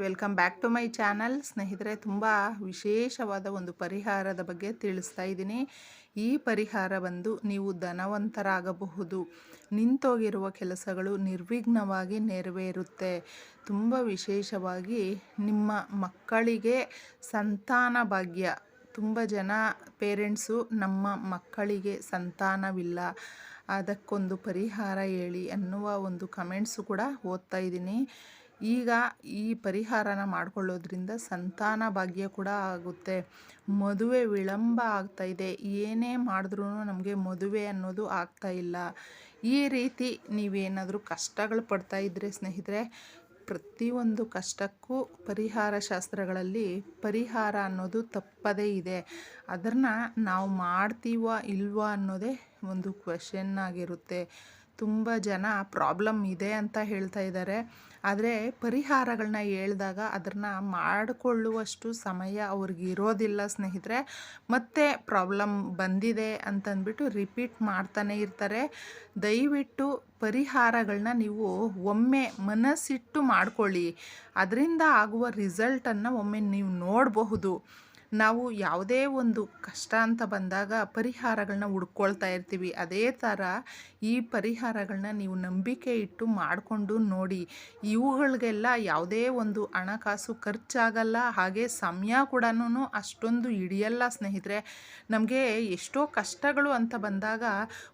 Welcome back to my channel. ಸ್ನೇಹಿತರೆ, ತುಂಬ ವಿಶೇಷವಾದ ಒಂದು ಪರಿಹಾರದ ಬಗ್ಗೆ ತಿಳಿಸ್ತಾ ಇದ್ದೀನಿ. ಈ ಪರಿಹಾರ ಬಂದು ನೀವು ಧನವಂತರಾಗಬಹುದು. ನಿಂತೋಗಿರುವ ಕೆಲಸಗಳು ನಿರ್ವಿಘ್ನವಾಗಿ ನೆರವೇರುತ್ತೆ. ತುಂಬ ವಿಶೇಷವಾಗಿ ನಿಮ್ಮ ಮಕ್ಕಳಿಗೆ ಸಂತಾನ ಭಾಗ್ಯ. ತುಂಬ ಜನ ಪೇರೆಂಟ್ಸು ನಮ್ಮ ಮಕ್ಕಳಿಗೆ ಸಂತಾನವಿಲ್ಲ. ಅದಕ್ಕೊಂದು ಪರಿಹಾರ ಹೇಳಿ ಅನ್ನುವ ಒಂದು ಕಮೆಂಟ್ಸು ಕೂಡ ಓದ್ತಾ ಇದ್ದೀನಿ. ಈಗ ಈ ಪರಿಹಾರನ ಮಾಡಿಕೊಳ್ಳೋದ್ರಿಂದ ಸಂತಾನ ಭಾಗ್ಯ ಕೂಡ ಆಗುತ್ತೆ. ಮದುವೆ ವಿಳಂಬ ಇದೆ. ಏನೇ ಮಾಡಿದ್ರೂ ನಮಗೆ ಮದುವೆ ಅನ್ನೋದು ಆಗ್ತಾ ಇಲ್ಲ. ಈ ರೀತಿ ನೀವೇನಾದರೂ ಕಷ್ಟಗಳು ಪಡ್ತಾ ಇದ್ದರೆ ಸ್ನೇಹಿತರೆ, ಪ್ರತಿಯೊಂದು ಕಷ್ಟಕ್ಕೂ ಪರಿಹಾರ ಶಾಸ್ತ್ರಗಳಲ್ಲಿ ಪರಿಹಾರ ಅನ್ನೋದು ತಪ್ಪದೇ ಇದೆ. ಅದನ್ನು ನಾವು ಮಾಡ್ತೀವ ಇಲ್ವಾ ಅನ್ನೋದೇ ಒಂದು ಕ್ವೆಶನ್ ಆಗಿರುತ್ತೆ. ತುಂಬ ಜನ ಪ್ರಾಬ್ಲಮ್ ಇದೆ ಅಂತ ಹೇಳ್ತಾ ಇದ್ದಾರೆ ಆದರೆ ಪರಿಹಾರಗಳನ್ನ ಹೇಳಿದಾಗ ಅದನ್ನು ಮಾಡಿಕೊಳ್ಳುವಷ್ಟು ಸಮಯ ಅವ್ರಿಗೆ ಇರೋದಿಲ್ಲ ಸ್ನೇಹಿತರೆ. ಮತ್ತೆ ಪ್ರಾಬ್ಲಮ್ ಬಂದಿದೆ ಅಂತಂದ್ಬಿಟ್ಟು ರಿಪೀಟ್ ಮಾಡ್ತಾನೆ ಇರ್ತಾರೆ. ದಯವಿಟ್ಟು ಪರಿಹಾರಗಳನ್ನ ನೀವು ಒಮ್ಮೆ ಮನಸ್ಸಿಟ್ಟು ಮಾಡಿಕೊಳ್ಳಿ. ಅದರಿಂದ ಆಗುವ ರಿಸಲ್ಟನ್ನು ಒಮ್ಮೆ ನೀವು ನೋಡಬಹುದು. ನಾವು ಯಾವುದೇ ಒಂದು ಕಷ್ಟ ಅಂತ ಬಂದಾಗ ಪರಿಹಾರಗಳನ್ನ ಹುಡ್ಕೊಳ್ತಾ ಇರ್ತೀವಿ. ಅದೇ ಥರ ಈ ಪರಿಹಾರಗಳನ್ನ ನೀವು ನಂಬಿಕೆ ಇಟ್ಟು ಮಾಡಿಕೊಂಡು ನೋಡಿ, ಇವುಗಳಿಗೆಲ್ಲ ಯಾವುದೇ ಒಂದು ಹಣಕಾಸು ಖರ್ಚಾಗಲ್ಲ, ಹಾಗೆ ಸಮಯ ಕೂಡ ಅಷ್ಟೊಂದು ಹಿಡಿಯಲ್ಲ ಸ್ನೇಹಿತರೆ. ನಮಗೆ ಎಷ್ಟೋ ಕಷ್ಟಗಳು ಅಂತ ಬಂದಾಗ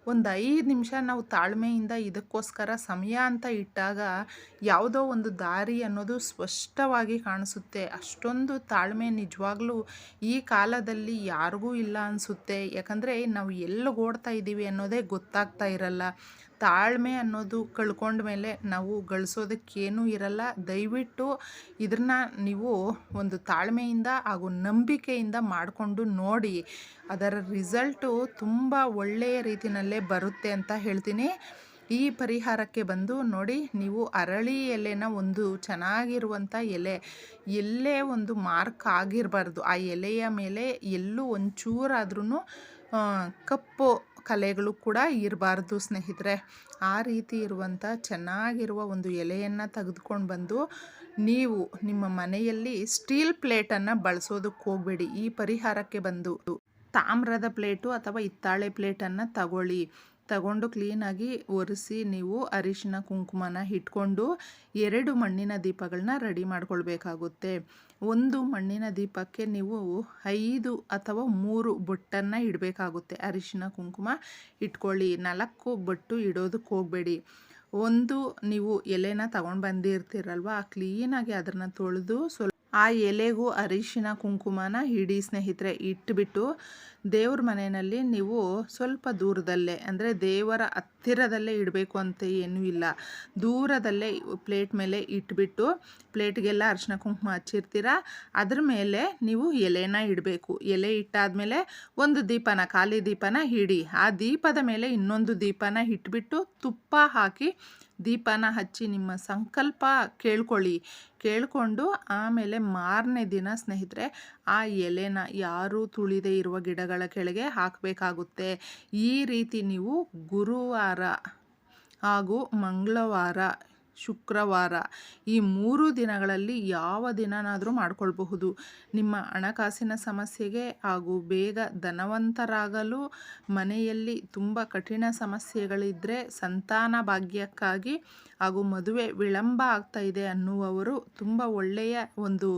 ಒಂದು ಐದು ನಿಮಿಷ ನಾವು ತಾಳ್ಮೆಯಿಂದ ಇದಕ್ಕೋಸ್ಕರ ಸಮಯ ಅಂತ ಇಟ್ಟಾಗ ಯಾವುದೋ ಒಂದು ದಾರಿ ಅನ್ನೋದು ಸ್ಪಷ್ಟವಾಗಿ ಕಾಣಿಸುತ್ತೆ. ಅಷ್ಟೊಂದು ತಾಳ್ಮೆ ನಿಜವಾಗ್ಲೂ ಈ ಕಾಲದಲ್ಲಿ ಯಾರಿಗೂ ಇಲ್ಲ ಅನಿಸುತ್ತೆ. ಯಾಕಂದರೆ ನಾವು ಎಲ್ಲಿ ಓಡ್ತಾ ಇದ್ದೀವಿ ಅನ್ನೋದೇ ಗೊತ್ತಾಗ್ತಾ ಇರಲ್ಲ. ತಾಳ್ಮೆ ಅನ್ನೋದು ಕಳ್ಕೊಂಡ ಮೇಲೆ ನಾವು ಗಳಿಸೋದಕ್ಕೇನೂ ಇರಲ್ಲ. ದಯವಿಟ್ಟು ಇದನ್ನ ನೀವು ಒಂದು ತಾಳ್ಮೆಯಿಂದ ಹಾಗೂ ನಂಬಿಕೆಯಿಂದ ಮಾಡಿಕೊಂಡು ನೋಡಿ. ಅದರ ರಿಸಲ್ಟು ತುಂಬ ಒಳ್ಳೆಯ ರೀತಿಯಲ್ಲೇ ಬರುತ್ತೆ ಅಂತ ಹೇಳ್ತೀನಿ. ಈ ಪರಿಹಾರಕ್ಕೆ ಬಂದು ನೋಡಿ, ನೀವು ಅರಳಿ ಎಲೆನ ಒಂದು ಚೆನ್ನಾಗಿರುವಂಥ ಎಲೆ, ಎಲ್ಲೇ ಒಂದು ಮಾರ್ಕ್ ಆಗಿರಬಾರ್ದು. ಆ ಎಲೆಯ ಮೇಲೆ ಎಲ್ಲೂ ಒಂಚೂರಾದ್ರೂ ಕಪ್ಪು ಕಲೆಗಳು ಕೂಡ ಇರಬಾರ್ದು ಸ್ನೇಹಿತರೆ. ಆ ರೀತಿ ಇರುವಂಥ ಚೆನ್ನಾಗಿರುವ ಒಂದು ಎಲೆಯನ್ನು ತೆಗೆದುಕೊಂಡು ಬಂದು, ನೀವು ನಿಮ್ಮ ಮನೆಯಲ್ಲಿ ಸ್ಟೀಲ್ ಪ್ಲೇಟನ್ನು ಬಳಸೋದಕ್ಕೆ ಹೋಗಬೇಡಿ. ಈ ಪರಿಹಾರಕ್ಕೆ ಬಂದು ತಾಮ್ರದ ಪ್ಲೇಟು ಅಥವಾ ಹಿತ್ತಾಳೆ ಪ್ಲೇಟನ್ನು ತಗೊಳ್ಳಿ. ತಗೊಂಡು ಕ್ಲೀನಾಗಿ ಒರೆಸಿ ನೀವು ಅರಿಶಿನ, ಕುಂಕುಮನ ಇಟ್ಕೊಂಡು ಎರಡು ಮಣ್ಣಿನ ದೀಪಗಳನ್ನ ರೆಡಿ ಮಾಡ್ಕೊಳ್ಬೇಕಾಗುತ್ತೆ. ಒಂದು ಮಣ್ಣಿನ ದೀಪಕ್ಕೆ ನೀವು ಐದು ಅಥವಾ ಮೂರು ಬೊಟ್ಟನ್ನು ಇಡಬೇಕಾಗುತ್ತೆ. ಅರಿಶಿನ, ಕುಂಕುಮ ಇಟ್ಕೊಳ್ಳಿ. ನಾಲ್ಕು ಬೊಟ್ಟು ಇಡೋದಕ್ಕೆ ಹೋಗಬೇಡಿ. ಒಂದು, ನೀವು ಎಲೆನ ತಗೊಂಡು ಬಂದಿರ್ತೀರಲ್ವ ಕ್ಲೀನಾಗಿ ಅದನ್ನು ತೊಳೆದು ಸ್ವಲ್ಪ ಆ ಎಲೆಗೂ ಅರಿಶಿನ, ಕುಂಕುಮನ ಹಿಡಿ ಸ್ನೇಹಿತರೆ, ಇಟ್ಬಿಟ್ಟು ದೇವ್ರ ಮನೆಯಲ್ಲಿ ನೀವು ಸ್ವಲ್ಪ ದೂರದಲ್ಲೇ, ಅಂದರೆ ದೇವರ ಹತ್ತಿರದಲ್ಲೇ ಇಡಬೇಕು ಅಂತ ಏನೂ ಇಲ್ಲ. ದೂರದಲ್ಲೇ ಪ್ಲೇಟ್ ಮೇಲೆ ಇಟ್ಬಿಟ್ಟು ಪ್ಲೇಟ್ಗೆಲ್ಲ ಅರ್ಶಿನ ಕುಂಕುಮ ಹಚ್ಚಿರ್ತೀರ? ಅದ್ರ ಮೇಲೆ ನೀವು ಎಲೆನ ಇಡಬೇಕು. ಎಲೆ ಇಟ್ಟಾದಮೇಲೆ ಒಂದು ದೀಪನ, ಖಾಲಿ ದೀಪನ ಹಿಡಿ. ಆ ದೀಪದ ಮೇಲೆ ಇನ್ನೊಂದು ದೀಪನ ಇಟ್ಬಿಟ್ಟು ತುಪ್ಪ ಹಾಕಿ ದೀಪನ ಹಚ್ಚಿ ನಿಮ್ಮ ಸಂಕಲ್ಪ ಕೇಳ್ಕೊಳ್ಳಿ. ಕೇಳಿಕೊಂಡು ಆಮೇಲೆ ಮಾರನೇ ದಿನ ಸ್ನೇಹಿತರೆ ಆ ಎಲೆನ ಯಾರೂ ತುಳಿದೇ ಇರುವ ಗಿಡಗಳ ಕೆಳಗೆ ಹಾಕಬೇಕಾಗುತ್ತೆ. ಈ ರೀತಿ ನೀವು ಗುರುವಾರ ಹಾಗೂ ಮಂಗಳವಾರ ಶುಕ್ರವಾರ. ಈ ಮೂರು ದಿನಗಳಲ್ಲಿ ಯಾವ ದಿನನಾದರೂ ಮಾಡಿಕೊಳ್ಬಹುದು. ನಿಮ್ಮ ಹಣಕಾಸಿನ ಸಮಸ್ಯೆಗೆ ಹಾಗೂ ಬೇಗ ಧನವಂತರಾಗಲು ಮನೆಯಲ್ಲಿ ತುಂಬ ಕಠಿಣ ಸಮಸ್ಯೆಗಳಿದ್ದರೆ ಸಂತಾನ ಭಾಗ್ಯಕ್ಕಾಗಿ ಹಾಗೂ ಮದುವೆ ವಿಳಂಬ ಆಗ್ತಾ ಇದೆ ಅನ್ನುವವರು ತುಂಬ ಒಳ್ಳೆಯ ಒಂದು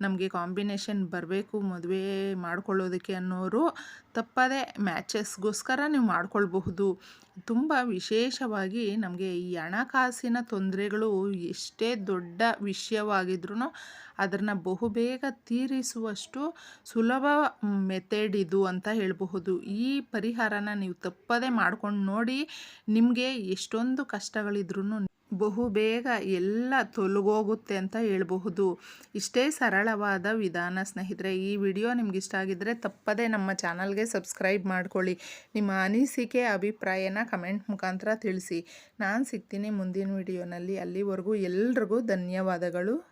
ನಮಗೆ ಕಾಂಬಿನೇಷನ್ ಬರಬೇಕು ಮದುವೆ ಮಾಡಿಕೊಳ್ಳೋದಕ್ಕೆ ಅನ್ನೋರು ತಪ್ಪದೆ ಮ್ಯಾಚಸ್ಗೋಸ್ಕರ ನೀವು ಮಾಡ್ಕೊಳ್ಬಹುದು. ತುಂಬ ವಿಶೇಷವಾಗಿ ನಮಗೆ ಈ ಹಣಕಾಸಿನ ತೊಂದರೆಗಳು ಎಷ್ಟೇ ದೊಡ್ಡ ವಿಷಯವಾಗಿದ್ರೂ ಅದನ್ನು ಬಹುಬೇಗ ತೀರಿಸುವಷ್ಟು ಸುಲಭ ಮೆಥಡ್ ಇದು ಅಂತ ಹೇಳಬಹುದು. ಈ ಪರಿಹಾರನ ನೀವು ತಪ್ಪದೇ ಮಾಡ್ಕೊಂಡು ನೋಡಿ, ನಿಮಗೆ ಎಷ್ಟೊಂದು ಕಷ್ಟಗಳಿದ್ರೂ ಬಹು ಬೇಗ ಎಲ್ಲ ತೊಲಗೋಗುತ್ತೆ ಅಂತ ಹೇಳಬಹುದು. ಇಷ್ಟೇ ಸರಳವಾದ ವಿಧಾನ, ಸ್ನೇಹಿತರೆ. ಈ ವಿಡಿಯೋ ನಿಮ್ಗೆ ಇಷ್ಟ ಆಗಿದ್ದರೆ ತಪ್ಪದೇ ನಮ್ಮ ಚಾನಲ್ಗೆ ಸಬ್ಸ್ಕ್ರೈಬ್ ಮಾಡ್ಕೊಳ್ಳಿ. ನಿಮ್ಮ ಅನಿಸಿಕೆ, ಅಭಿಪ್ರಾಯನ ಕಮೆಂಟ್ ಮುಖಾಂತರ ತಿಳಿಸಿ. ನಾನು ಸಿಗ್ತೀನಿ ಮುಂದಿನ ವಿಡಿಯೋನಲ್ಲಿ. ಅಲ್ಲಿವರೆಗೂ ಎಲ್ರಿಗೂ ಧನ್ಯವಾದಗಳು.